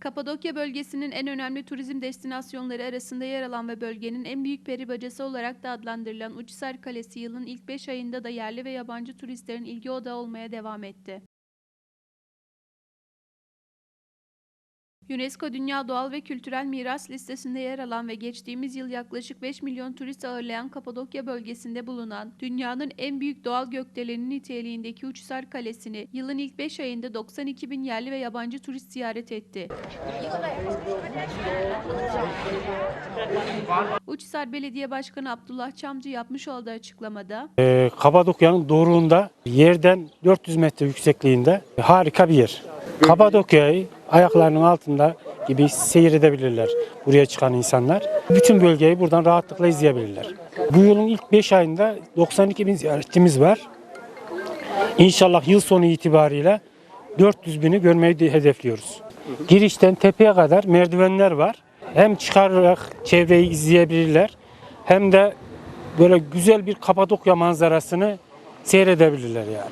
Kapadokya bölgesinin en önemli turizm destinasyonları arasında yer alan ve bölgenin en büyük peri bacası olarak da adlandırılan Uçhisar Kalesi yılın ilk 5 ayında da yerli ve yabancı turistlerin ilgi odağı olmaya devam etti. UNESCO Dünya Doğal ve Kültürel Miras listesinde yer alan ve geçtiğimiz yıl yaklaşık 5 milyon turist ağırlayan Kapadokya bölgesinde bulunan dünyanın en büyük doğal gökdeleni niteliğindeki Uçhisar Kalesi'ni yılın ilk 5 ayında 92 bin yerli ve yabancı turist ziyaret etti. Uçhisar Belediye Başkanı Abdullah Çamcı yapmış olduğu açıklamada Ee, Kapadokya'nın doğruğunda yerden 400 metre yüksekliğinde harika bir yer. Kapadokya'yı ayaklarının altında gibi seyredebilirler buraya çıkan insanlar. Bütün bölgeyi buradan rahatlıkla izleyebilirler. Bu yılın ilk 5 ayında 92 bin ziyaretçimiz var. İnşallah yıl sonu itibariyle 400 bini görmeyi de hedefliyoruz. Girişten tepeye kadar merdivenler var. Hem çıkarak çevreyi izleyebilirler hem de böyle güzel bir Kapadokya manzarasını seyredebilirler yani.